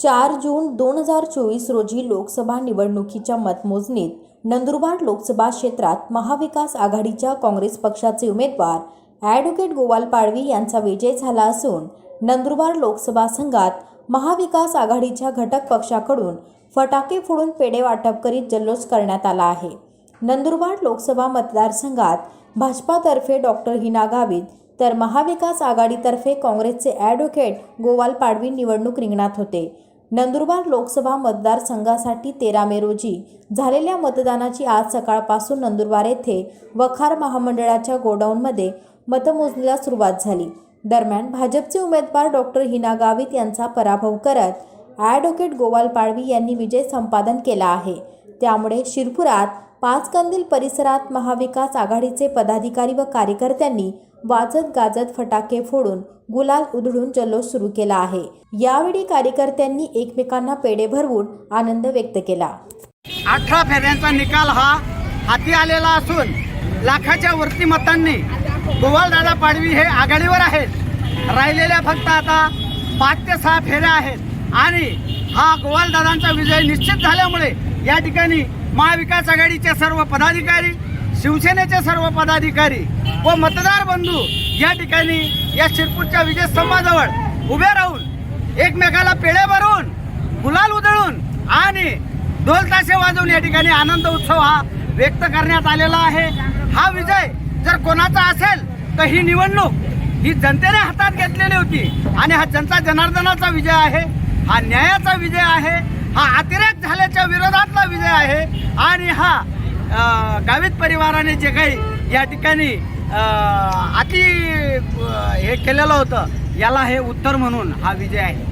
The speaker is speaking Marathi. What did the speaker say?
चार जून दोन हजार चोवीस रोजी लोकसभा निवडणुकीच्या मतमोजणीत नंदुरबार लोकसभा क्षेत्रात महाविकास आघाडीच्या काँग्रेस पक्षाचे उमेदवार ॲडव्होकेट गोवाल पाडवी यांचा विजय झाला असून नंदुरबार लोकसभा संघात महाविकास आघाडीच्या घटक पक्षाकडून फटाके फोडून पेढे वाटप करीत जल्लोष करण्यात आला आहे. नंदुरबार लोकसभा मतदारसंघात भाजपातर्फे डॉक्टर हिना गावित तर महाविकास आघाडीतर्फे काँग्रेसचे ॲडव्होकेट गोवाल पाडवी निवडणूक रिंगणात होते. नंदुरबार लोकसभा मतदारसंघासाठी तेरा मे रोजी झालेल्या मतदानाची आज सकाळपासून नंदुरबार येथे वखार महामंडळाच्या गोडाऊनमध्ये मतमोजणीला सुरुवात झाली. दरम्यान भाजपचे उमेदवार डॉक्टर हिना गावित यांचा पराभव करत ॲडव्होकेट गोवाल पाडवी यांनी विजय संपादन केला आहे. त्यामुळे शिरपुरात पाचकंदील परिसरात महाविकास आघाडीचे पदाधिकारी व कार्यकर्त्यांनी वाजत गाजत फटाके फोडून गुलाल उधळून जल्लोष सुरू केला आहे. यावेळी कार्यकर्त्यांनी एकमेकांना पेढे भरवून आनंद व्यक्त केला. अठरा फेऱ्यांचा निकाल हा हाती आलेला असून लाखाच्या वरती मतांनी गोवालदादा पाडवी हे आघाडीवर आहेत. राहिलेल्या फक्त आता पाच ते सहा फेऱ्या आहेत आणि हा गोवालदादांचा विजय निश्चित झाल्यामुळे या ठिकाणी महाविकास आघाडीचे सर्व पदाधिकारी शिवसेनेचे सर्व पदाधिकारी व मतदार बंधू या ठिकाणी या शिरपूरच्या विजय स्तंभाजवळ उभे राहून एकमेकाला पेढे भरून गुलाल उधळून आणि ढोल ताशे वाजवून या ठिकाणी आनंद उत्सव हा व्यक्त करण्यात आलेला आहे. हा विजय जर कोणाचा असेल तर ही निवडणूक ही जनतेने हातात घेतलेली होती आणि हा जनता जनार्दनाचा विजय आहे हा न्यायाचा विजय आहे हा अतिरेक झाल्याच्या विरोधातला विजय आहे आणि हा गावित परिवाराने जे काही या ठिकाणी अति हे केलेलं होतं याला हे उत्तर म्हणून हा विजय आहे.